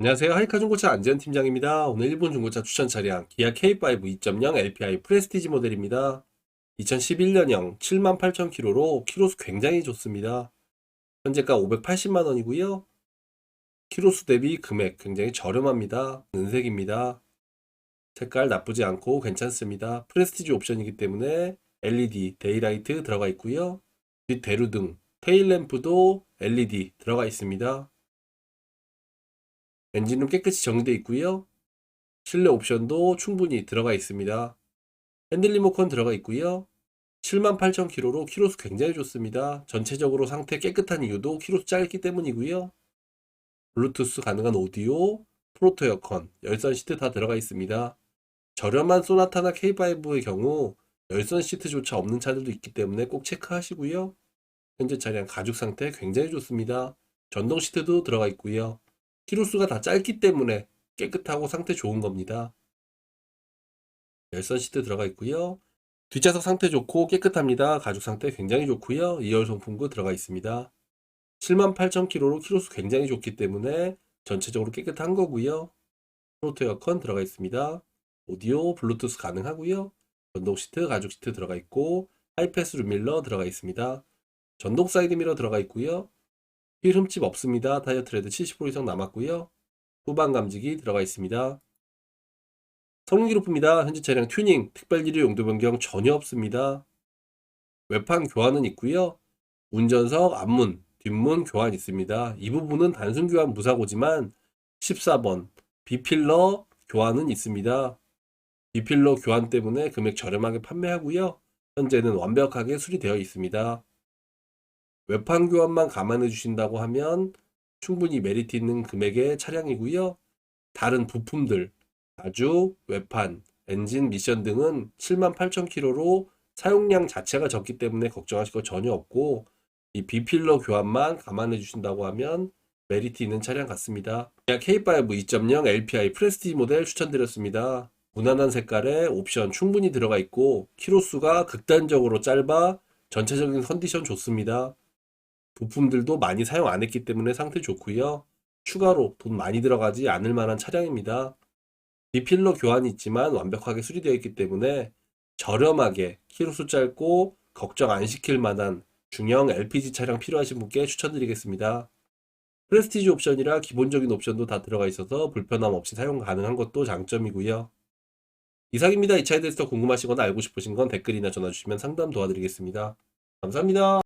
안녕하세요. 하이카 중고차 안지현 팀장입니다. 오늘 일본 중고차 추천 차량 기아 K5 2.0 LPI 프레스티지 모델입니다. 2011년형 78,000km로 키로수 굉장히 좋습니다. 현재가 580만 원이고요. 키로수 대비 금액 굉장히 저렴합니다. 은색입니다. 색깔 나쁘지 않고 괜찮습니다. 프레스티지 옵션이기 때문에 LED 데이라이트 들어가 있고요. 뒷 대루등, 테일램프도 LED 들어가 있습니다. 엔진은 깨끗이 정리되어 있고요. 실내 옵션도 충분히 들어가 있습니다. 핸들 리모컨 들어가 있고요. 78,000km로 키로수 굉장히 좋습니다. 전체적으로 상태 깨끗한 이유도 키로수 짧기 때문이고요. 블루투스 가능한 오디오, 프로토 에어컨, 열선 시트 다 들어가 있습니다. 저렴한 소나타나 K5의 경우 열선 시트조차 없는 차들도 있기 때문에 꼭 체크하시고요. 현재 차량 가죽 상태 굉장히 좋습니다. 전동 시트도 들어가 있고요. 키로수가 다 짧기 때문에 깨끗하고 상태 좋은 겁니다. 열선 시트 들어가 있고요. 뒷좌석 상태 좋고 깨끗합니다. 가죽 상태 굉장히 좋고요. 2열 송풍구 들어가 있습니다. 78,000km로 키로수 굉장히 좋기 때문에 전체적으로 깨끗한 거고요. 프로토 에어컨 들어가 있습니다. 오디오, 블루투스 가능하고요. 전동 시트, 가죽 시트 들어가 있고 하이패스 룸밀러 들어가 있습니다. 전동 사이드 미러 들어가 있고요. 휠 흠집 없습니다. 타이어 트 레드 70% 이상 남았고요. 후방 감지기 들어가 있습니다. 성능 기록부입니다. 현재 차량 튜닝, 특별기류 용도 변경 전혀 없습니다. 외판 교환은 있고요. 운전석 앞문, 뒷문 교환 있습니다. 이 부분은 단순 교환 무사고지만 14번 비필러 교환은 있습니다. 비필러 교환 때문에 금액 저렴하게 판매하고요. 현재는 완벽하게 수리되어 있습니다. 외판 교환만 감안해 주신다고 하면 충분히 메리트 있는 금액의 차량이고요. 다른 부품들, 가죽, 외판, 엔진, 미션 등은 78,000km로 사용량 자체가 적기 때문에 걱정하실 거 전혀 없고 이 비필러 교환만 감안해 주신다고 하면 메리트 있는 차량 같습니다. K5 2.0 LPI 프레스티지 모델 추천드렸습니다. 무난한 색깔에 옵션 충분히 들어가 있고 키로수가 극단적으로 짧아 전체적인 컨디션 좋습니다. 부품들도 많이 사용 안 했기 때문에 상태 좋고요. 추가로 돈 많이 들어가지 않을 만한 차량입니다. 비필러 교환이 있지만 완벽하게 수리되어 있기 때문에 저렴하게 키로수 짧고 걱정 안 시킬 만한 중형 LPG 차량 필요하신 분께 추천드리겠습니다. 프레스티지 옵션이라 기본적인 옵션도 다 들어가 있어서 불편함 없이 사용 가능한 것도 장점이고요. 이상입니다. 이 차에 대해서 궁금하시거나 알고 싶으신 건 댓글이나 전화 주시면 상담 도와드리겠습니다. 감사합니다.